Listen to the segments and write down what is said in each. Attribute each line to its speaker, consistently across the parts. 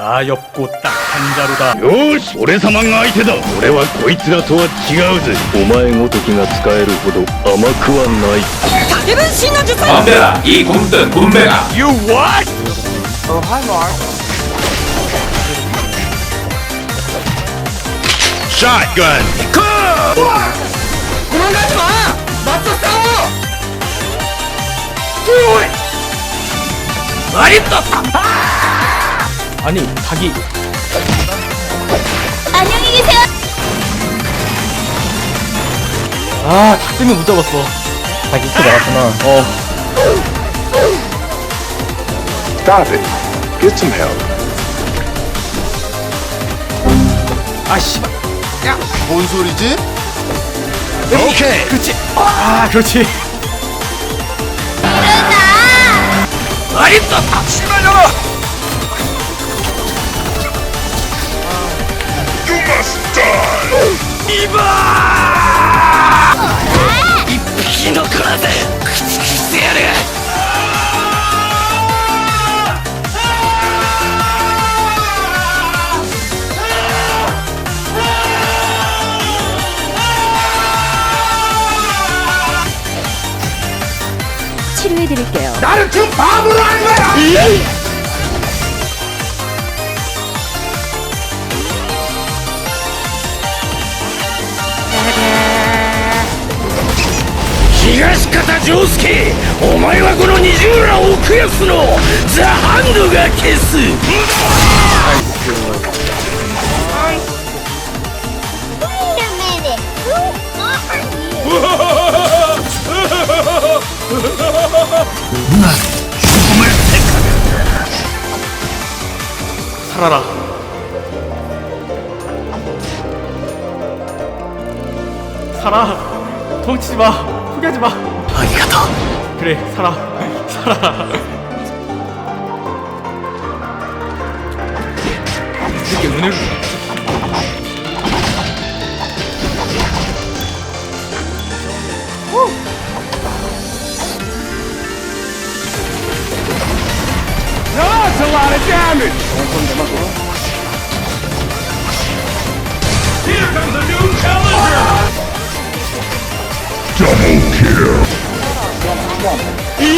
Speaker 1: 가엾고 딱한 자루다
Speaker 2: よーし俺様が相手だ俺はこいつらとは違うぜお前ごときが使えるほど甘くはない
Speaker 3: 影分身の術
Speaker 4: 덤벼라 이 곰든 군뱅아
Speaker 2: You what? Shotgun!
Speaker 3: ごまんがちまマットスター
Speaker 1: 아니 닭이
Speaker 5: 안녕히 계세요.
Speaker 1: 아 닭 때문에 못 잡았어 닭이 또 나왔구나 어
Speaker 6: Stop it. Get some help.
Speaker 1: 아 씨발
Speaker 6: 뭔 소리지?
Speaker 2: 오케이!
Speaker 1: 그렇지 아 그렇지
Speaker 5: 일어 just
Speaker 1: die! 이봐! 이 피노 크라데! 크스키세야레!
Speaker 5: 치료해드릴게요.
Speaker 2: 나를 그 바보로 한 거야! 예! 方丈介お前はこの二重ら奥安のザ・ハンドが消す
Speaker 5: Wait a minute. Who are you?
Speaker 1: 살아라 살아 도망치지 마 포기하지 마 아리가또 그래 살아 살아 이렇게 은혜를
Speaker 2: That's a lot of damage!
Speaker 4: Here comes a new challenger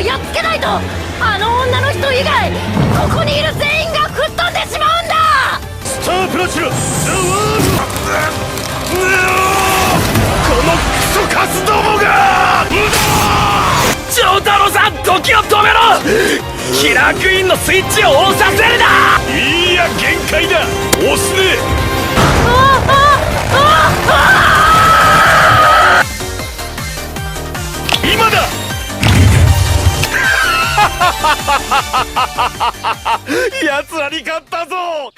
Speaker 5: やっつけないと、あの女の人以外、ここにいる全員が吹っ飛んでしまうんだ。
Speaker 2: スタープラチナ、ザワーこのクソカスども！時を止めろ！キラークイーンのスイッチを押させるな！いや限界だ！押すね！今だ！奴らに勝ったぞ